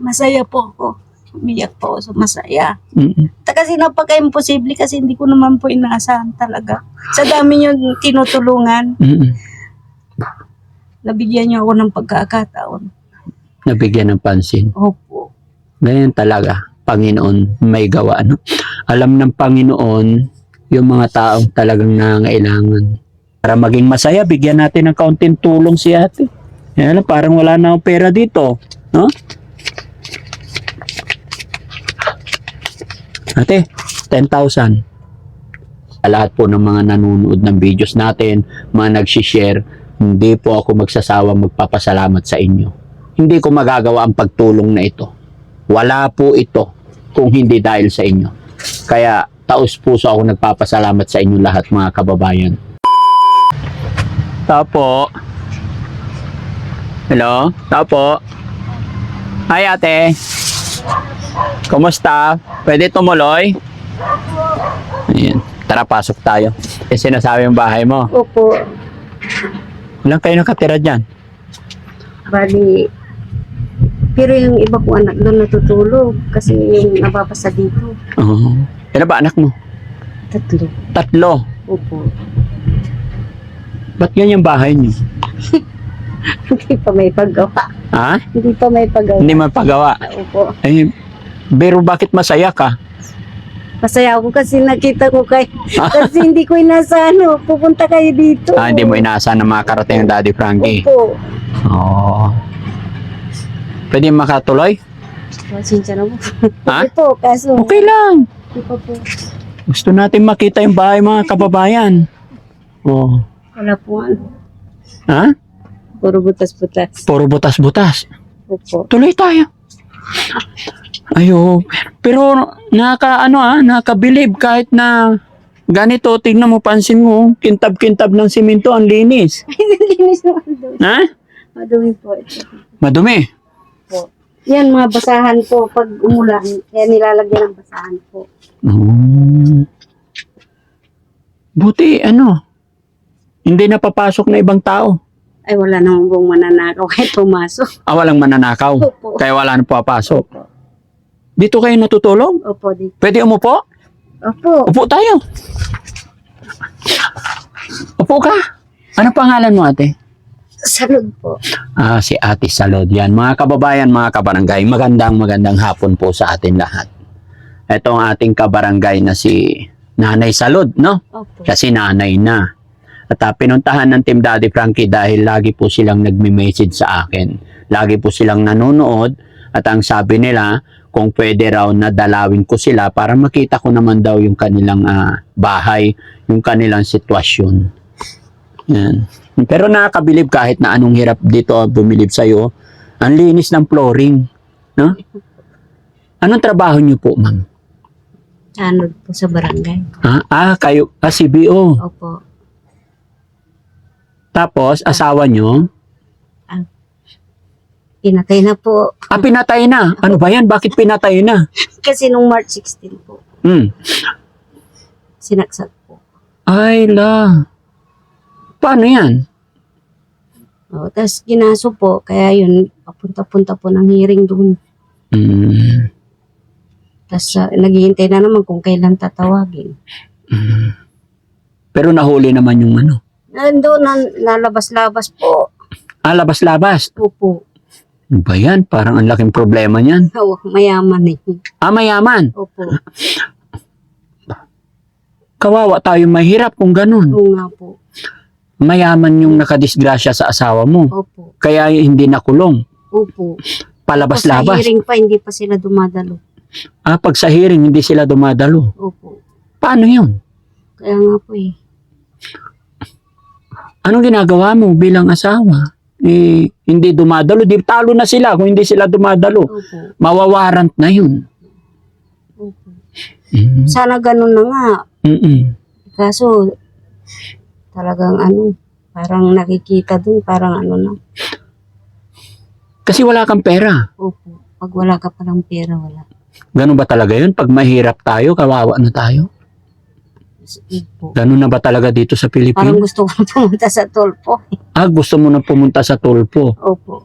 masaya po ako. Umiyak po ako sa masaya. Mm-mm. Ta- Kasi napaka-imposible kasi hindi ko naman po inaasahan talaga. Sa dami niyo tinutulungan, Mm-mm. nabigyan niyo ako ng pagkakataon. Nabigyan ng pansin. Opo. Ganyan talaga. Panginoon may gawa. No? Alam ng Panginoon yung mga taong talagang nangailangan. Para maging masaya, bigyan natin ng kaunting tulong si ate. Yan parang wala na akong pera dito. No? Ate, 10,000. Sa lahat po ng mga nanonood ng videos natin, mga nagsishare, hindi po ako magsasawang magpapasalamat sa inyo. Hindi ko magagawa ang pagtulong na ito. Wala po ito kung hindi dahil sa inyo. Kaya taos puso ako nagpapasalamat sa inyo lahat mga kababayan. Tapo. Hello? Tapo. Hi ate. Kumusta? Pwede tumuloy? Ayan. Tara, pasok tayo. Eh, sinasabi yung bahay mo. Opo. Ilan kayo nakatira dyan? Bali, pero yung iba ko anak doon natutulog kasi yung nababasa dito. Oo. Ilan ba anak mo? Tatlo. Tatlo. Opo. Ba't ganyan bahay niyo? Hindi pa may paggawa. Ha? Hindi pa may paggawa. Hindi mapagawa. Opo. Eh, pero bakit masaya ka? Masaya ako kasi nakita ko kay kasi hindi ko inaasahan no, pupunta kayo dito. Ah, hindi mo inaasahan na makakarating ang Daddy Frankie. Opo. Oo. Pwede makatuloy? Pasensya na po. Ha? Hindi po, kaso Okay lang. hindi pa po. Gusto natin makita yung bahay mga kababayan. Oo. Wala po ano. Ha? Puro butas-butas. Puro butas-butas. Opo. Tuloy tayo. Ayo, pero naka ano ah, nakabilib kahit na ganito, tingnan mo, pansin mo, kintab-kintab ng simento, ang linis. Ay, nalinis naman doon. Ha? Madumi po ito. Madumi. Po. Yan, mga basahan po. Pag umulan, kaya nilalagyan ng basahan po. Oh. Buti, ano, hindi napapasok na ibang tao. Ay, wala namang buong mananakaw kahit pumasok. Ah, walang mananakaw. Opo. Kaya wala na papasok. Opo. Dito kayo natutulog? Opo, di. Pwede umupo? Opo. Upo tayo. Upo ka. Ano pangalan mo ate? Salud po. Ah, si Ate Salod yan. Mga kababayan, mga kabarangay, magandang magandang hapon po sa atin lahat. Ito ang ating kabarangay na si Nanay Salod, no? Opo. Kasi nanay na. At ah, pinuntahan ng Team Daddy Frankie dahil lagi po silang nagme-message sa akin. Lagi po silang nanonood at ang sabi nila kung pwede raw na dalawin ko sila para makita ko naman daw yung kanilang ah, bahay, yung kanilang sitwasyon. Yan. Pero nakakabilib kahit na anong hirap dito bumilib sa'yo. Ang linis ng flooring. No? Anong trabaho niyo po, ma'am? Sanod po sa barangay. Ah, ah kayo, ah, CBO. Opo. Tapos, asawa nyo, Pinatay na po. ah, pinatay na. Ano ba yan? Bakit pinatay na? Kasi nung March 16 po, Hmm. sinaksak po. Ay, la. Paano yan? O, tapos ginaso po, kaya yun, papunta-punta po ng hearing doon. Hmm. Tapos uh, naghihintay na naman kung kailan tatawagin. Hmm. Pero nahuli naman yung ano. Nandun, na, lalabas-labas po. Ah, labas-labas. Opo. Ano ba yan? Parang ang laking problema niyan. Oh, mayaman eh. Ah, mayaman. Opo. Kawawa tayo mahirap kung ganun. Oo nga po. Mayaman yung nakadisgrasya sa asawa mo. Opo. Kaya hindi nakulong. Opo. Sa Palabas-labas. hearing pa, hindi pa sila dumadalo. Ah, pag sa hearing, hindi sila dumadalo. Opo. Paano yun? Kaya nga po eh. Anong ginagawa mo bilang asawa? Eh, hindi dumadalo. Di talo na sila kung hindi sila dumadalo. Opo. Mawawarant na yun. Opo. Mm. Sana ganun na nga. Mm-mm. Kaso, talagang ano, parang nakikita dun, parang ano na. Kasi wala kang pera. Opo. Pag wala ka palang pera, wala. Ganun ba talaga yun? Pag mahirap tayo, kawawa na tayo. Opo. Ganun na ba talaga dito sa Parang Pilipinas? gusto ko pumunta sa Tolpo. Ah, gusto mo na pumunta sa tulpo. Opo.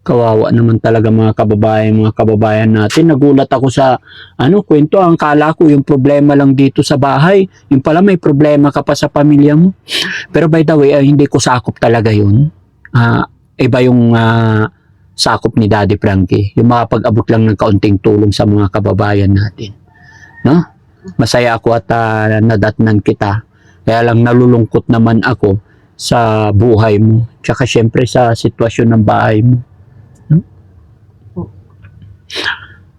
Kawawa naman talaga mga kababayan, mga kababayan natin. Nagulat ako sa ano kwento, ang kala ko yung problema lang dito sa bahay. Yung pala may problema ka pa sa pamilya mo. Pero by the way, ah, hindi ko sakop talaga yun. Ah, iba yung ah, sakop ni Daddy Frankie. Yung makapag-abot lang ng kaunting tulong sa mga kababayan natin. No? Masaya ako at ah, nadatnan kita. Kaya lang nalulungkot naman ako sa buhay mo. Tsaka syempre sa sitwasyon ng bahay mo.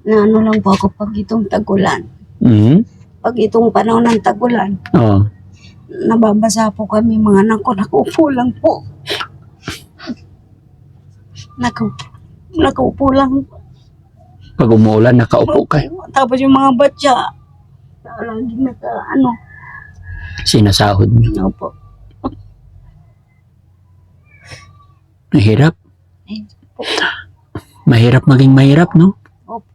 Na ano lang po ako pag itong tagulan. Mhm. Pag itong panahon ng tagulan, Oo. nababasa po kami mga anak ko. Nakaupo lang po. Nakaupo, nakaupo lang. Pag umuulan, nakaupo kayo. Tapos yung mga batya, lagi naka, ano, Sinasahod niyo. ano po. Mahirap. Eh. Mahirap maging mahirap, no? Opo.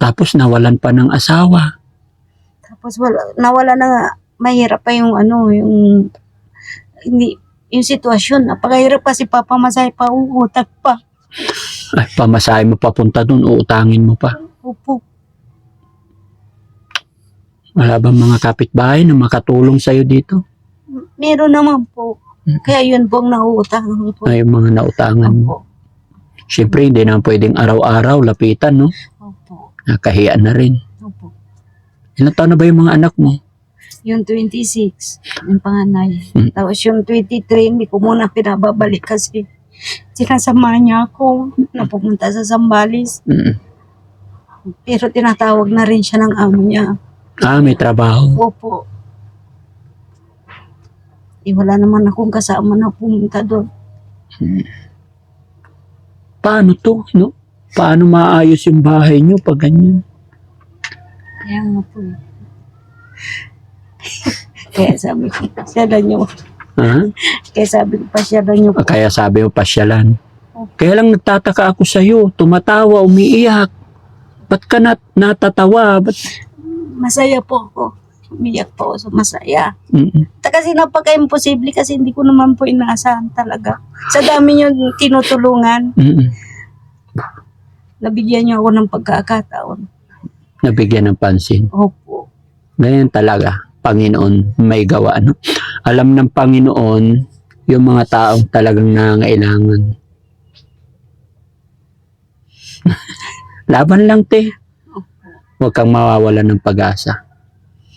Tapos nawalan pa ng asawa. Tapos wala, nawala na nga, mahirap pa yung ano, yung, hindi, yung sitwasyon. Napakahirap kasi papamasahe pa, uutak pa. Ay, pamasahe mo papunta dun, uutangin mo pa. Opo. Wala bang mga kapitbahay na makatulong sa'yo dito? Meron naman po. Kaya yun po ang nauutang po. Ay, mga nautangan mo. Opo. Siyempre, hindi na pwedeng araw-araw lapitan, no? Opo. Nakahiya na rin. Opo. Ilan taon na ba yung mga anak mo? Yung 26, yung panganay. Hmm. Tapos yung 23, hindi ko muna pinababalik kasi sinasama niya ako na pumunta sa Zambales. Mm. Pero tinatawag na rin siya ng amo niya. Ah, may trabaho. Opo. Eh, wala naman akong kasama na pumunta doon. Paano to, no? Paano maayos yung bahay nyo pag ganyan? Kaya nga po. Kaya sabi ko, pasyalan niyo. Ha? Kaya sabi ko, pasyalan niyo po. Ah, Kaya sabi mo, pasyalan. Kaya lang nagtataka ako sa'yo, tumatawa, umiiyak. Ba't ka nat natatawa? Ba't? Masaya po ako. Umiyak po ako sa masaya. Mm-mm. Kasi napaka-imposible kasi hindi ko naman po inaasahan talaga. Sa dami niyo tinutulungan, Mm-mm. nabigyan niyo ako ng pagkakataon. Nabigyan ng pansin. Opo. Ganyan talaga. Panginoon may gawa. No? Alam ng Panginoon yung mga taong talagang nangailangan. Laban lang, te. Huwag kang mawawala ng pag-asa.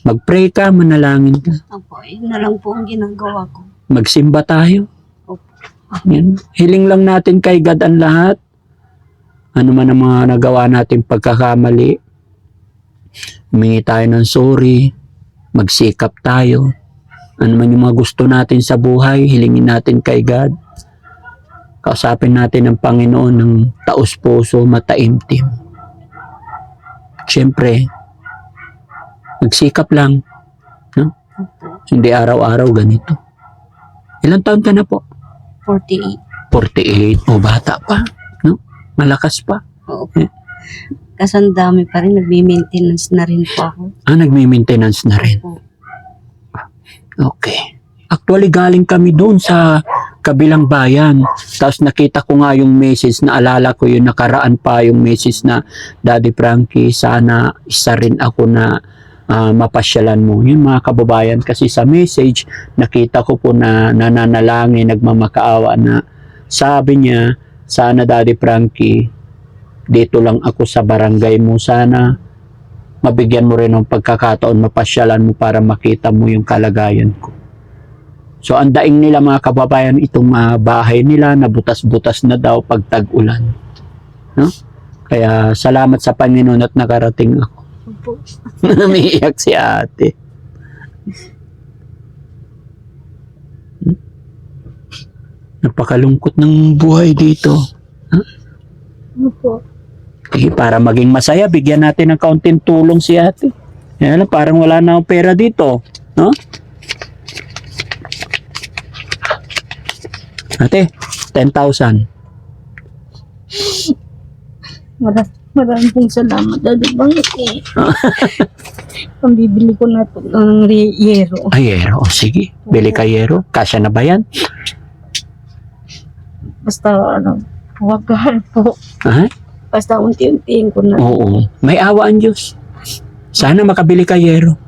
Mag-pray ka, manalangin ka. Opo, yun na lang po ang ginagawa ko. Magsimba tayo. Opo. Yan. Hiling lang natin kay God ang lahat. Ano man ang mga nagawa natin pagkakamali. Humingi tayo ng sorry. Magsikap tayo. Ano man yung mga gusto natin sa buhay, hilingin natin kay God. Kausapin natin ang Panginoon ng taos puso, mataimtim. Siyempre, magsikap lang. No? Hindi araw-araw ganito. Ilang taon ka na po? 48. 48 o bata pa, no? Malakas pa. Opo. Kasi ang dami pa rin, nagme-maintenance na rin po ako. Ah, nagme-maintenance na rin. Opo. Okay. Actually, galing kami doon sa kabilang bayan. Tapos nakita ko nga yung message na alala ko yung nakaraan pa yung message na Daddy Frankie, sana isa rin ako na ah, mapasyalan mo. Yun mga kababayan, kasi sa message, nakita ko po na nananalangin, nagmamakaawa na sabi niya, sana Daddy Frankie, dito lang ako sa barangay mo. Sana mabigyan mo rin ng pagkakataon, mapasyalan mo para makita mo yung kalagayan ko. So, ang daing nila mga kababayan, itong mga bahay nila na butas-butas na daw pag tag-ulan. No? Kaya salamat sa Panginoon at nakarating ako. Umiiyak si ate. Hmm? Napakalungkot ng buhay dito. Opo. Eh, para maging masaya, bigyan natin ng kaunting tulong si ate. Yan, parang wala na akong pera dito. No? Ate, 10,000. Maraming, maraming pong salamat. Dali bang eh. Pambibili ko na ito ng re- yero. Ay, yero. O, sige. Bili ka yero. Kasya na ba yan? Basta ano, Wagal po. Ha? Basta unti-untiin ko na. Oo. May awa ang Diyos. Sana makabili ka yero.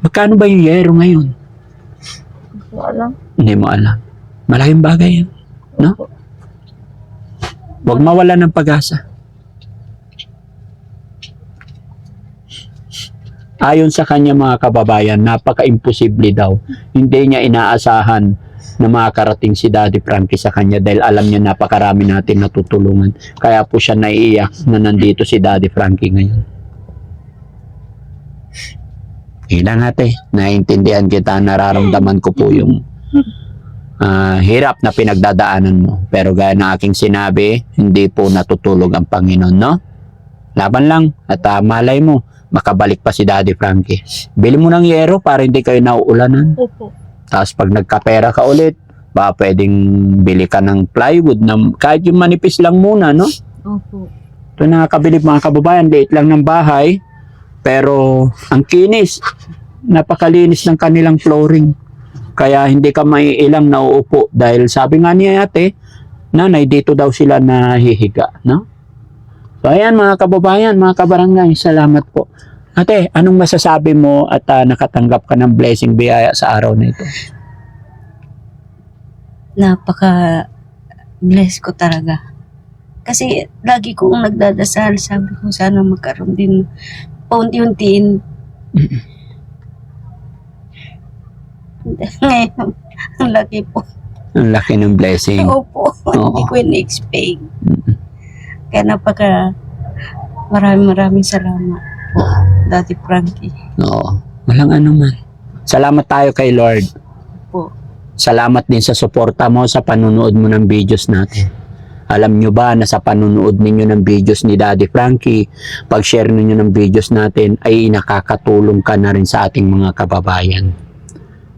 Magkano ba yung yero ngayon? Hindi ko alam. Hindi mo alam. Malaking bagay yan. No? Huwag mawala ng pag-asa. Ayon sa kanya mga kababayan, napaka-imposible daw. Hindi niya inaasahan na makakarating si Daddy Frankie sa kanya dahil alam niya napakarami natin natutulungan. Kaya po siya naiiyak na nandito si Daddy Frankie ngayon. Ilang ate, naiintindihan kita, nararamdaman ko po yung ah, hirap na pinagdadaanan mo. Pero gaya na aking sinabi, hindi po natutulog ang Panginoon, no? Laban lang at ah, malay mo, makabalik pa si Daddy Frankie. Bili mo ng yero para hindi kayo nauulanan. Opo. Tapos pag nagkapera ka ulit, ba pwedeng bili ka ng plywood na kahit yung manipis lang muna, no? Opo. Ito nakakabili mga kababayan, liit lang ng bahay, pero ang kinis, napakalinis ng kanilang flooring. Kaya hindi ka maiilang nauupo dahil sabi nga niya ate, nanay dito daw sila nahihiga, no? So ayan mga kababayan, mga kabarangay, salamat po. Ate, anong masasabi mo at ah, nakatanggap ka ng blessing biyaya sa araw na ito? Napaka bless ko talaga. Kasi lagi kong nagdadasal, sabi ko sana magkaroon din paunti-untiin. Ngayon, ang laki po. Ang laki ng blessing. Opo, hindi ko in-expect. Kaya napaka maraming maraming salamat po, Daddy Frankie. Oo. Walang ano man. Salamat tayo kay Lord. Po. Salamat din sa suporta mo sa panunood mo ng videos natin. Alam nyo ba na sa panunood ninyo ng videos ni Daddy Frankie, pag-share ninyo ng videos natin ay nakakatulong ka na rin sa ating mga kababayan.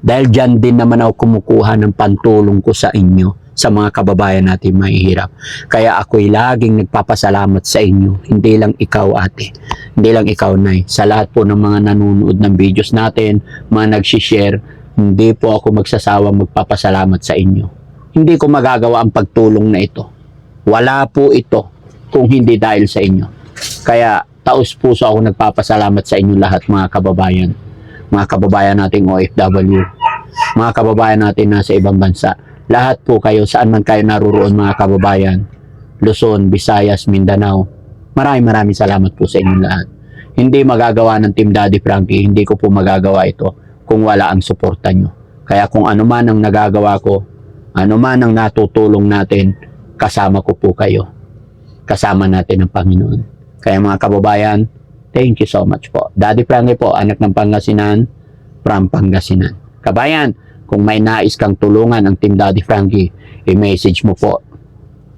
Dahil dyan din naman ako kumukuha ng pantulong ko sa inyo, sa mga kababayan natin mahihirap. Kaya ako'y laging nagpapasalamat sa inyo, hindi lang ikaw ate, hindi lang ikaw nay, sa lahat po ng mga nanonood ng videos natin, mga nagsishare, hindi po ako magsasawang magpapasalamat sa inyo. Hindi ko magagawa ang pagtulong na ito. Wala po ito kung hindi dahil sa inyo. Kaya taos puso ako nagpapasalamat sa inyo lahat mga kababayan. Mga kababayan nating OFW. Mga kababayan natin nasa ibang bansa. Lahat po kayo, saan man kayo naruroon mga kababayan. Luzon, Visayas, Mindanao. Maraming maraming salamat po sa inyong lahat. Hindi magagawa ng Team Daddy Frankie, hindi ko po magagawa ito kung wala ang suporta nyo. Kaya kung ano man ang nagagawa ko, ano man ang natutulong natin, kasama ko po kayo. Kasama natin ang Panginoon. Kaya mga kababayan, thank you so much po. Daddy Frankie po, anak ng Pangasinan, from Pangasinan. Kabayan, kung may nais kang tulungan ang Team Daddy Frankie, i-message mo po.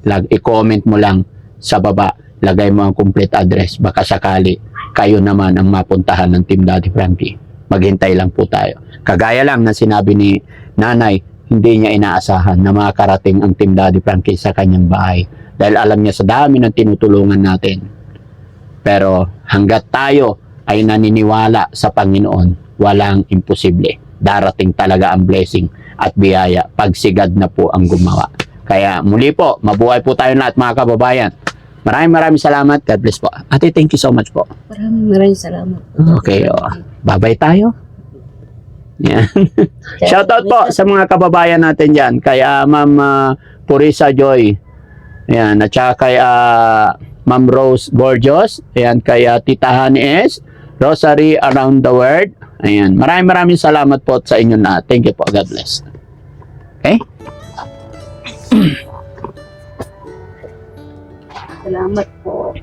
Lag, i-comment mo lang sa baba. Lagay mo ang complete address. Baka sakali, kayo naman ang mapuntahan ng Team Daddy Frankie. Maghintay lang po tayo. Kagaya lang na sinabi ni nanay, hindi niya inaasahan na makakarating ang Team Daddy Frankie sa kanyang bahay. Dahil alam niya sa dami ng tinutulungan natin. Pero hanggat tayo ay naniniwala sa Panginoon, walang imposible. Darating talaga ang blessing at biyaya pagsigad na po ang gumawa. Kaya muli po, mabuhay po tayo lahat mga kababayan. Maraming maraming salamat. God bless po. Ate, thank you so much po. Maraming maraming salamat. Okay, oh. Babay tayo. Yan. Shoutout po sa mga kababayan natin dyan. Kaya Ma'am ah, Purisa Joy. Ayan. At saka kay ah, Ma'am Rose Gorgeous. Ayan. Kaya Tita Honey S. Rosary Around the World. Ayan. Maraming maraming salamat po sa inyo na. Thank you po. God bless. Okay? Salamat po.